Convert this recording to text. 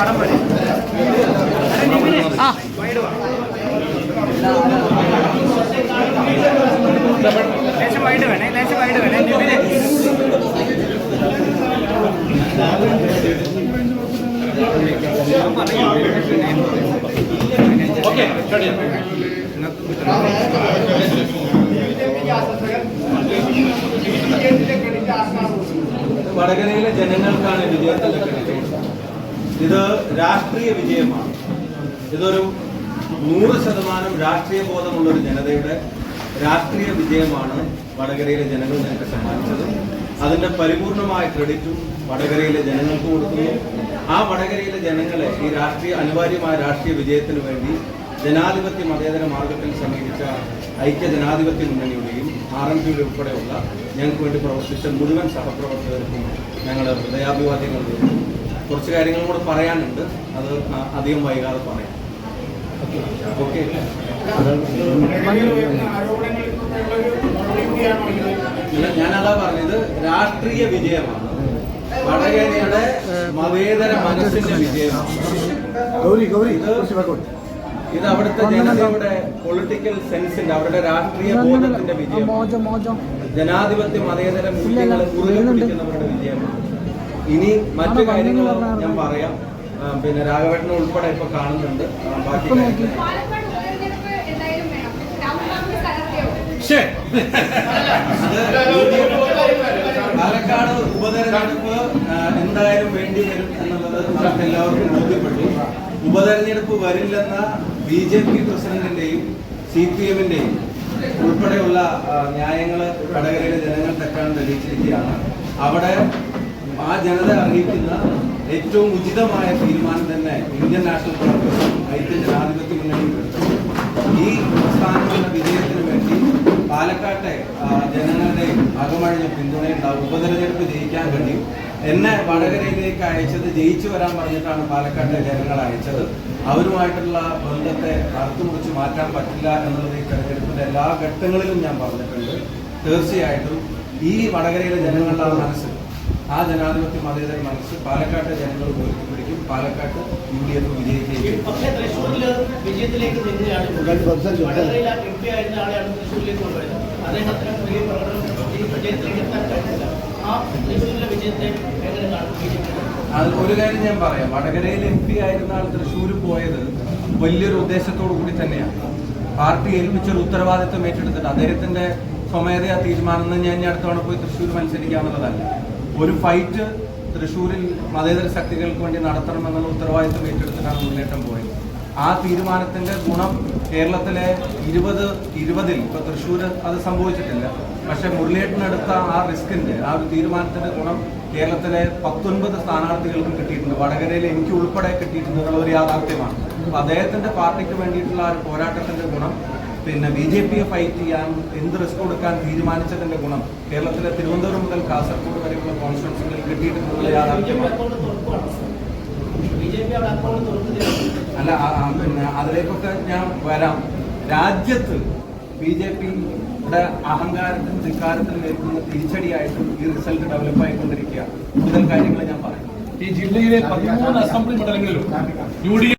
പടം പോലെ ആ. ലേശം വൈഡ് വേണേ ലേശം വൈഡ് വേണേ നിവിന്. ഓക്കെ വടകരയിലെ ജനങ്ങൾക്കാണ് ക്രെഡിറ്റ് ഇത് രാഷ്ട്രീയ വിജയമാണ്. ഇതൊരു നൂറ് ശതമാനം രാഷ്ട്രീയ ബോധമുള്ള ഒരു ജനതയുടെ രാഷ്ട്രീയ വിജയമാണ് വടകരയിലെ ജനങ്ങൾ ഞങ്ങൾക്ക് സമ്മാനിച്ചത്. അതിന്റെ പരിപൂർണമായ ക്രെഡിറ്റും വടകരയിലെ ജനങ്ങൾക്ക് കൊടുക്കുന്നു. ആ വടകരയിലെ ജനങ്ങളെ ഈ രാഷ്ട്രീയ അനിവാര്യമായ രാഷ്ട്രീയ വിജയത്തിന് വേണ്ടി ജനാധിപത്യ മതേതര മാർഗത്തിൽ സമീപിച്ച ഐക്യ ജനാധിപത്യ മുന്നണിയുടെയും ആർ എം പിയുടെ ഉൾപ്പെടെയുള്ള ഞങ്ങൾക്ക് വേണ്ടി പ്രവർത്തിച്ച മുഴുവൻ സഹപ്രവർത്തകർക്കും ഞങ്ങൾ ഹൃദയാഭിവാദ്യങ്ങൾ നേരുന്നു. കുറച്ച് കാര്യങ്ങളും കൂടെ പറയാനുണ്ട്. അത് അധികം വൈകാതെ പറയാം. ഓക്കെ. അല്ല ഞാനതാ പറഞ്ഞത് രാഷ്ട്രീയ വിജയമാണ്. വടകരയുടെ മതേതര മനസ്സിന്റെ വിജയമാണ്. ഗൗരി ഗൗരി ഇത് അവിടുത്തെ ജനതയുടെ പൊളിറ്റിക്കൽ സെൻസിന്റെ അവരുടെ രാഷ്ട്രീയ ബോധത്തിന്റെ വിജയം ജനാധിപത്യ മതേതര മൂല്യങ്ങളെ കുറുകെ പിടിക്കുന്നവരുടെ വിജയമാണ്. ഇനി മറ്റു കാര്യങ്ങൾ ഞാൻ പറയാം. പിന്നെ രാഘവേട്ടനെ ഉൾപ്പെടെ ഇപ്പൊ കാണുന്നുണ്ട്. ബാക്കി പാലക്കാട് ഉപതെരഞ്ഞെടുപ്പ് എന്തായാലും വേണ്ടി വരും എന്നുള്ളത് നമുക്ക് എല്ലാവർക്കും ബോധ്യപ്പെട്ടു. ഉപതെരഞ്ഞെടുപ്പ് വരില്ലെന്ന ബി ജെ പി പ്രസിഡന്റിന്റെയും സി പി എമ്മിന്റെയും ഉൾപ്പെടെയുള്ള ന്യായങ്ങൾ വടകരയിലെ ജനങ്ങൾ തെറ്റാണ് തെളിയിച്ചിരിക്കുകയാണ്. അവിടെ ആ ജനത അറിയിക്കുന്ന ഏറ്റവും ഉചിതമായ തീരുമാനം തന്നെ ഇന്ത്യൻ നാഷണൽ കോൺഗ്രസും ഐക്യ ജനാധിപത്യ എടുത്തു ഈ പ്രസ്ഥാനങ്ങളുടെ വിജയത്തിന് വേണ്ടി പാലക്കാട്ടെ ജനങ്ങളുടെ അകമഴിഞ്ഞ പിന്തുണയുണ്ടാവും ഉപതെരഞ്ഞെടുപ്പ് ജയിക്കാൻ കഴിയും എന്നെ വടകരയിലേക്ക് അയച്ചത് ജയിച്ചു വരാൻ പറഞ്ഞിട്ടാണ് പാലക്കാട്ടെ ജനങ്ങൾ അയച്ചത്. അവരുമായിട്ടുള്ള ബന്ധത്തെ അറുത്തുമുറിച്ച് മാറ്റാൻ പറ്റില്ല എന്നുള്ളത് ഈ തെരഞ്ഞെടുപ്പിന്റെ എല്ലാ ഘട്ടങ്ങളിലും ഞാൻ പറഞ്ഞിട്ടുണ്ട്. തീർച്ചയായിട്ടും ഈ വടകരയിലെ ജനങ്ങളുടെ ആ മനസ്സ് ആ ജനാധിപത്യ മതേതര മനസ്സ് പാലക്കാട്ടെ ജനങ്ങൾ പിടിക്കും പാലക്കാട്ട് യു ഡി എഫ് വിജയിക്കും അത് ഒരു കാര്യം ഞാൻ പറയാം. വടകരയിൽ എം പി ആയിരുന്ന ആൾ തൃശ്ശൂർ പോയത് വലിയൊരു ഉദ്ദേശത്തോടു കൂടി തന്നെയാണ്. പാർട്ടി ഏൽപ്പിച്ചൊരു ഉത്തരവാദിത്വം ഏറ്റെടുത്തിട്ട് അദ്ദേഹത്തിന്റെ സ്വമേധയാ തീരുമാനം ഞാൻ ഇനി അടുത്തവണ പോയി തൃശ്ശൂർ മത്സരിക്കാന്നുള്ളതല്ല. ഒരു ഫൈറ്റ് തൃശ്ശൂരിൽ മതേതര ശക്തികൾക്ക് വേണ്ടി നടത്തണമെന്നുള്ള ഉത്തരവാദിത്വം ഏറ്റെടുത്തിട്ടാണ് മുന്നേറ്റം പോയത്. ആ തീരുമാനത്തിന്റെ ഗുണം കേരളത്തിലെ ഇരുപത് ഇരുപതിൽ ഇപ്പൊ തൃശ്ശൂർ അത് സംഭവിച്ചിട്ടില്ല. പക്ഷെ മുരളിയേട്ടനെടുത്ത ആ റിസ്കിന്റെ ആ ഒരു തീരുമാനത്തിന്റെ ഗുണം കേരളത്തിലെ പത്തൊൻപത് സ്ഥാനാർത്ഥികൾക്കും കിട്ടിയിട്ടുണ്ട്. വടകരയിൽ എനിക്ക് ഉൾപ്പെടെ കിട്ടിയിട്ടുണ്ട് എന്നുള്ള ഒരു യാഥാർത്ഥ്യമാണ്. അപ്പൊ അദ്ദേഹത്തിന്റെ പാർട്ടിക്ക് വേണ്ടിയിട്ടുള്ള ആ ഒരു പോരാട്ടത്തിന്റെ ഗുണം പിന്നെ ബി ജെ പിയെ ഫൈറ്റ് ചെയ്യാൻ എന്ത് റിസ്ക് കൊടുക്കാൻ തീരുമാനിച്ചതിന്റെ ഗുണം കേരളത്തിലെ തിരുവനന്തപുരം മുതൽ കാസർഗോഡ് വരെയുള്ള കോൺസ്റ്റിറ്റ്യൻസികളിൽ കിട്ടിയിട്ടുള്ള അല്ല പിന്നെ അതിലേക്കൊക്കെ ഞാൻ വരാം. രാജ്യത്ത് ബി ജെ പിയുടെ അഹങ്കാരത്തിനും ധിക്കാരത്തിനും ഏൽക്കുന്ന തിരിച്ചടിയായിട്ടും ഈ റിസൾട്ട് ഡെവലപ്പ് ആയിക്കൊണ്ടിരിക്കുക കൂടുതൽ കാര്യങ്ങൾ ഞാൻ പറയാം. ഈ ജില്ലയിലെ പതിമൂന്ന് അസംബ്ലി മണ്ഡലങ്ങളിലും യു ഡി